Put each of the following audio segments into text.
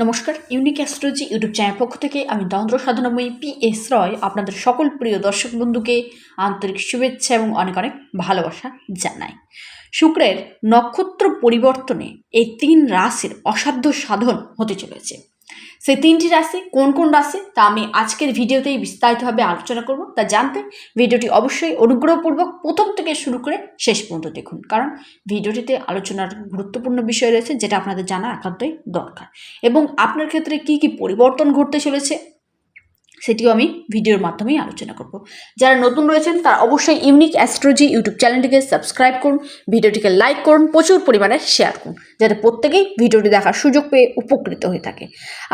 নমস্কার unique astrology YouTube channel পক্ষ থেকে আমি দন্দ্র সাধনাময়ী পি এস রয় আপনাদের সকল প্রিয় দর্শক বন্ধুকে আন্তরিক শুভেচ্ছা এবং অনেক অনেক ভালোবাসা জানাই। শুক্রের নক্ষত্র পরিবর্তনে এই তিন রাশির অসাধ্য সাধন হতে চলেছে। সেই তিনটি রাশি কোন কোন রাশি তা আমি আজকের ভিডিওতেই বিস্তারিতভাবে আলোচনা করব। তা জানতে ভিডিওটি অবশ্যই অনুগ্রহপূর্বক প্রথম থেকে শুরু করে শেষ পর্যন্ত দেখুন। কারণ ভিডিওটিতে আলোচনার গুরুত্বপূর্ণ বিষয় রয়েছে যেটা আপনাদের জানা একান্তই দরকার। এবং আপনার ক্ষেত্রে কি কি পরিবর্তন ঘটতে চলেছে সেটিও আমি ভিডিওর মাধ্যমেই আলোচনা করব। যারা নতুন রয়েছেন, তারা অবশ্যই ইউনিক অ্যাস্ট্রোলজি ইউটিউব চ্যানেলটিকে সাবস্ক্রাইব করুন, ভিডিওটিকে লাইক করুন, প্রচুর পরিমাণে শেয়ার করুন, যাতে প্রত্যেকেই ভিডিওটি দেখার সুযোগ পেয়ে উপকৃত হয়ে থাকে।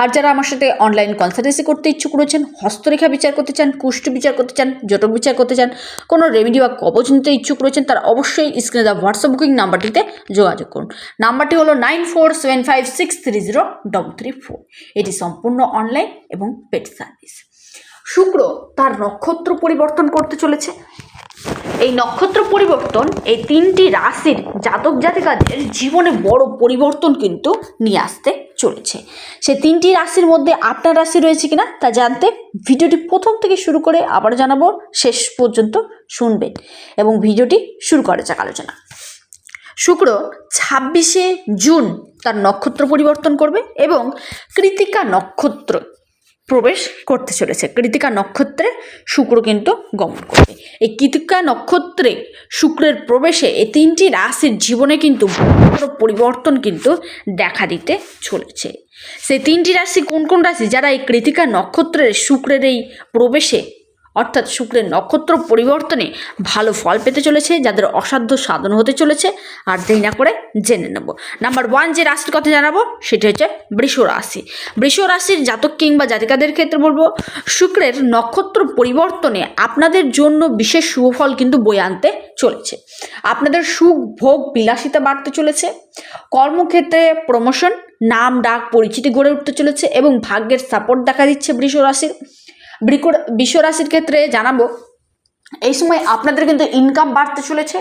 আর যারা আমার সাথে অনলাইন কনসালটেন্সি করতে ইচ্ছুক রয়েছেন, হস্তরেখা বিচার করতে চান, কুষ্ঠ বিচার করতে চান জটক বিচার করতে চান, কোনো রেমেডি বা কবচ নিতে ইচ্ছুক রয়েছেন, তারা অবশ্যই স্ক্রিনে দেওয়া হোয়াটসঅ্যাপ বুকিং নাম্বারটিতে যোগাযোগ করুন। নাম্বারটি হলো nine four seven five six three zero double three four এটি সম্পূর্ণ অনলাইন এবং পেড সার্ভিস শুক্র তার নক্ষত্র পরিবর্তন করতে চলেছে। এই নক্ষত্র পরিবর্তন এই তিনটি রাশির জাতক জাতিকাদের জীবনে বড় পরিবর্তন কিন্তু নিয়ে আসতে চলেছে। সে তিনটি রাশির মধ্যে আপনার রাশি রয়েছে কিনা তা জানতে ভিডিওটি প্রথম থেকে শুরু করে আবার জানাব, শেষ পর্যন্ত শুনবেন এবং ভিডিওটি শুরু করা যাক আলোচনা। শুক্র ছাব্বিশে জুন তার নক্ষত্র পরিবর্তন করবে এবং কৃতিকা নক্ষত্র প্রবেশ করতে চলেছে। কৃতিকা নক্ষত্রে শুক্র কিন্তু গমন করবে এই কৃতিকা নক্ষত্রে শুক্রের প্রবেশে এই তিনটি রাশির জীবনে কিন্তু বড় পরিবর্তন কিন্তু দেখা দিতে চলেছে। সেই তিনটি রাশি কোন কোন রাশি? যারা এই কৃতিকা নক্ষত্রের শুক্রের এই প্রবেশে অর্থাৎ শুক্রের নক্ষত্র পরিবর্তনে ভালো ফল পেতে চলেছে, যাদের অসাধ্য সাধন হতে চলেছে, আর দেরি না করে জেনে নেব। নাম্বার ওয়ান যে রাশির কথা জানাব, সেটি হচ্ছে বৃষ রাশি। বৃষ রাশির জাতক কিংবা জাতিকাদের ক্ষেত্রে বলব, শুক্রের নক্ষত্র পরিবর্তনে আপনাদের জন্য বিশেষ শুভফল কিন্তু বয়ে আনতে চলেছে। আপনাদের সুখ, ভোগ, বিলাসিতা বাড়তে চলেছে। কর্মক্ষেত্রে প্রমোশন নাম, ডাক, পরিচিতি গড়ে উঠতে চলেছে এবং ভাগ্যের সাপোর্ট দেখা দিচ্ছে বৃষ রাশির। বৃক বিশ্ব রাশির ক্ষেত্রে জানাব এই সময় আপনাদের কিন্তু ইনকাম বাড়তে চলেছে।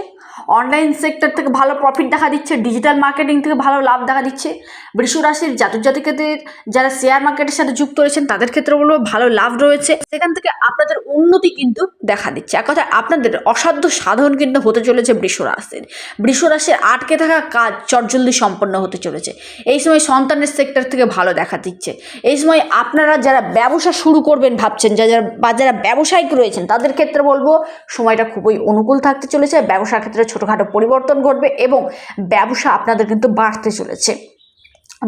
অনলাইন সেক্টর থেকে ভালো প্রফিট দেখা দিচ্ছে ডিজিটাল মার্কেটিং থেকে ভালো লাভ দেখা দিচ্ছে। বৃষ রাশির জাতক জাতিকাদের যারা শেয়ার মার্কেটের সাথে যুক্ত রয়েছেন, তাদের ক্ষেত্রে বলব ভালো লাভ রয়েছে। সেখান থেকে আপনাদের উন্নতি কিন্তু দেখা দিচ্ছে। এক কথায় আপনাদের অসাধ্য সাধন কিন্তু হতে চলেছে বৃষ রাশির। বৃষ রাশির আটকে থাকা কাজ চটজলদি সম্পন্ন হতে চলেছে। এই সময় সন্তানের সেক্টর থেকে ভালো দেখা দিচ্ছে। এই সময় আপনারা যারা ব্যবসা শুরু করবেন ভাবছেন, যা যারা বা যারা ব্যবসায়িক রয়েছেন, তাদের ক্ষেত্রে বলব সময়টা খুবই অনুকূল থাকতে চলেছে। ব্যবসার ক্ষেত্রে ছোটোখাটো পরিবর্তন ঘটবে এবং ব্যবসা আপনাদের কিন্তু বাড়তে চলেছে।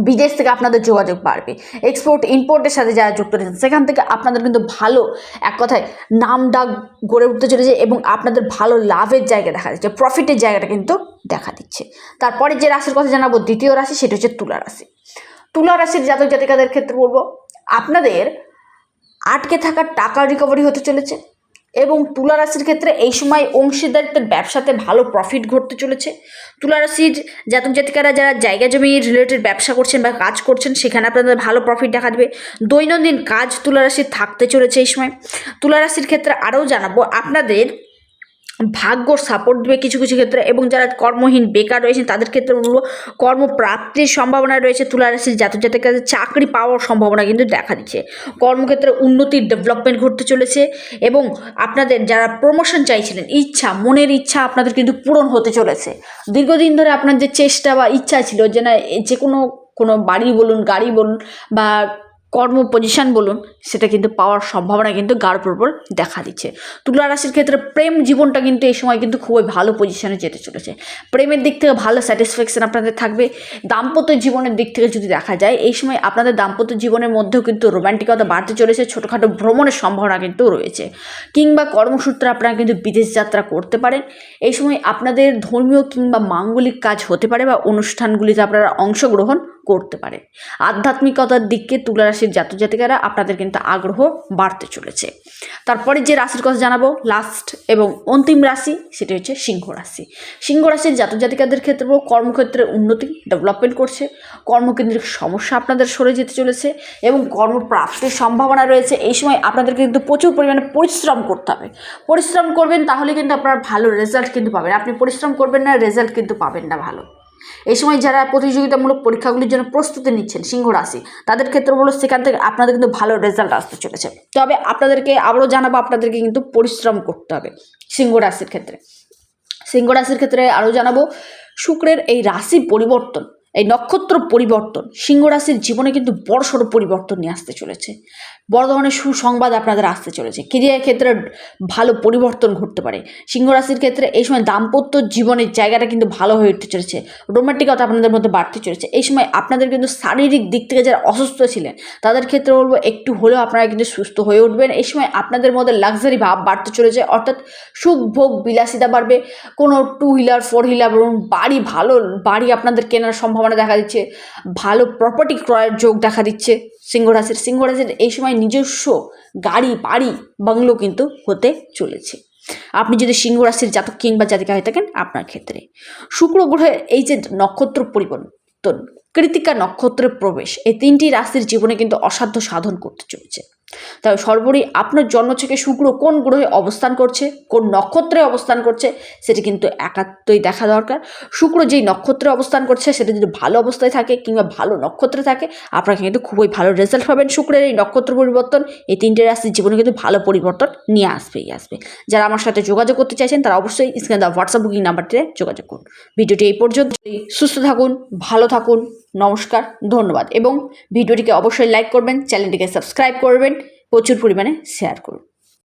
বিদেশ থেকে আপনাদের যোগাযোগ বাড়বে। এক্সপোর্ট ইম্পোর্টের সাথে যারা যুক্ত রয়েছেন, সেখান থেকে আপনাদের কিন্তু ভালো, এক কথায় নাম ডাক গড়ে উঠতে চলেছে এবং আপনাদের ভালো লাভের জায়গা দেখা দিচ্ছে প্রফিটের জায়গাটা কিন্তু দেখা দিচ্ছে। তারপরে যে রাশির কথা জানাব, দ্বিতীয় রাশি সেটা হচ্ছে তুলা রাশি। তুলা রাশির জাতক জাতিকাদের ক্ষেত্রে বলব, আপনাদের আটকে থাকা টাকা রিকভারি হতে চলেছে। এবং তুলা রাশির ক্ষেত্রে এই সময় অংশীদারিত্বের ব্যবসাতে ভালো প্রফিট ঘটতে চলেছে। তুলা রাশির জাতক জাতিকারা যারা জায়গা জমি রিলেটেড ব্যবসা করছেন বা কাজ করছেন, সেখানে আপনাদের ভালো প্রফিট দেখা দেবে। দৈনন্দিন কাজ তুলা রাশির থাকতে চলেছে এই সময়। তুলা রাশির ক্ষেত্রে আরও জানাব, আপনাদের ভাগ্য সাপোর্ট দেবে কিছু কিছু ক্ষেত্রে এবং যারা কর্মহীন, বেকার রয়েছেন, তাদের ক্ষেত্রে বলব কর্মপ্রাপ্তির সম্ভাবনা রয়েছে। তুলা রাশির জাতক জাতিকাদের চাকরি পাওয়ার সম্ভাবনা কিন্তু দেখা দিচ্ছে। কর্মক্ষেত্রে উন্নতির ডেভেলপমেন্ট ঘটতে চলেছে এবং আপনাদের যারা প্রমোশন চাইছিলেন, ইচ্ছা, মনের ইচ্ছা আপনাদের কিন্তু পূরণ হতে চলেছে। দীর্ঘদিন ধরে আপনার যে চেষ্টা বা ইচ্ছা ছিল যে না, যে কোনো কোনো বাড়ি বলুন, গাড়ি বলুন বা কর্ম পজিশন বলুন, সেটা কিন্তু পাওয়ার সম্ভাবনা কিন্তু গাঢ় প্রবল দেখা দিচ্ছে। তুলা রাশির ক্ষেত্রে প্রেম জীবনটা কিন্তু এই সময় কিন্তু খুবই ভালো পজিশনে যেতে চলেছে। প্রেমের দিক থেকে ভালো স্যাটিসফ্যাকশন আপনাদের থাকবে। দাম্পত্য জীবনের দিক থেকে যদি দেখা যায়, এই সময় আপনাদের দাম্পত্য জীবনের মধ্যেও কিন্তু রোমান্টিকতা বাড়তে চলেছে, ছোটোখাটো ভ্রমণের সম্ভাবনা কিন্তু রয়েছে। কিংবা কর্মসূত্রে আপনারা কিন্তু বিদেশ যাত্রা করতে পারেন। এই সময় আপনাদের ধর্মীয় কিংবা মাঙ্গলিক কাজ হতে পারে বা অনুষ্ঠানগুলিতে আপনারা অংশগ্রহণ করতে পারে। আধ্যাত্মিকতার দিকে তুলা রাশির জাতক জাতিকারা আপনাদের কিন্তু আগ্রহ বাড়তে চলেছে। তারপরে যে রাশির কথা জানাব লাস্ট এবং অন্তিম রাশি সেটি হচ্ছে সিংহ রাশি। সিংহ রাশির জাতক জাতিকাদের ক্ষেত্রে কর্মক্ষেত্রে উন্নতি ডেভেলপমেন্ট করছে। কর্মকেন্দ্রিক সমস্যা আপনাদের সরে যেতে চলেছে এবং কর্মপ্রাপ্তির সম্ভাবনা রয়েছে। এই সময় আপনাদেরকে কিন্তু প্রচুর পরিমাণে পরিশ্রম করতে হবে। পরিশ্রম করবেন তাহলে কিন্তু আপনার ভালো রেজাল্ট কিন্তু পাবেন। আপনি পরিশ্রম করবেন না রেজাল্ট কিন্তু পাবেন না ভালো। এই সময় যারা প্রতিযোগিতামূলক পরীক্ষাগুলির জন্য প্রস্তুতি নিচ্ছেন সিংহ রাশি, তাদের ক্ষেত্রে বলো সেখান থেকে আপনাদের কিন্তু ভালো রেজাল্ট আসতে চলেছে। তবে আপনাদেরকে আবারও জানাব, আপনাদেরকে কিন্তু পরিশ্রম করতে হবে সিংহ রাশির ক্ষেত্রে। সিংহ রাশির ক্ষেত্রে আরও জানাব, শুক্রের এই রাশি পরিবর্তন এই নক্ষত্র পরিবর্তন সিংহ রাশির জীবনে কিন্তু বড়সড় পরিবর্তন নিয়ে আসতে চলেছে। বড় ধরনের সুসংবাদ আপনাদের আসতে চলেছে। ক্রিয়ার ক্ষেত্রে ভালো পরিবর্তন ঘটতে পারে। সিংহ রাশির ক্ষেত্রে এই সময় দাম্পত্য জীবনের জায়গাটা কিন্তু ভালো হয়ে উঠতে চলেছে। রোমান্টিকতা আপনাদের মধ্যে বাড়তে চলেছে। এই সময় আপনাদের কিন্তু শারীরিক দিক থেকে যারা অসুস্থ ছিলেন, তাদের ক্ষেত্রে বলব একটু হলেও আপনারা কিন্তু সুস্থ হয়ে উঠবেন। এই সময় আপনাদের মধ্যে লাক্সারি ভাব বাড়তে চলেছে, অর্থাৎ সুখ ভোগ বিলাসিতা বাড়বে। কোনো টু হুইলার ফোর হুইলার বাড়ি ভালো, বাড়ি আপনাদের কেনার সম্ভাবনা দেখা দিচ্ছে, ভালো প্রপার্টি ক্রয়ের যোগ দেখা দিচ্ছে সিংহ রাশির। সিংহ রাশির এই সময় নিজস্ব গাড়ি, বাড়ি, বাংলো কিন্তু হতে চলেছে। আপনি যদি সিংহ রাশির জাতক কিংবা জাতিকা হয়ে থাকেন আপনার ক্ষেত্রে। শুক্র গ্রহের এই যে নক্ষত্র পরিবর্তন কৃতিকা নক্ষত্রের প্রবেশ, এই তিনটি রাশির জীবনে কিন্তু অসাধ্য সাধন করতে চলেছে। তবে সর্বোপরি আপনার জন্ম থেকে শুক্র কোন গ্রহে অবস্থান করছে, কোন নক্ষত্রে অবস্থান করছে, সেটি কিন্তু একাত্তই দেখা দরকার। শুক্র যেই নক্ষত্রে অবস্থান করছে, সেটা যদি ভালো অবস্থায় থাকে কিংবা ভালো নক্ষত্রে থাকে, আপনাকে কিন্তু খুবই ভালো রেজাল্ট পাবেন শুক্রের এই নক্ষত্র পরিবর্তন। এই তিনটে রাশির জীবনে কিন্তু ভালো পরিবর্তন নিয়ে আসবেই আসবে যারা আমার সাথে যোগাযোগ করতে চাইছেন, তারা অবশ্যই স্ক্রিনে দেওয়া হোয়াটসঅ্যাপ বুকিং নাম্বারটিতে যোগাযোগ করুন। ভিডিওটি এই পর্যন্ত সুস্থ থাকুন, ভালো থাকুন। নমস্কার ধন্যবাদ। এবং ভিডিওটিকে অবশ্যই লাইক করবেন চ্যানেলটিকে সাবস্ক্রাইব করবেন প্রচুর পরিমাণে শেয়ার করুন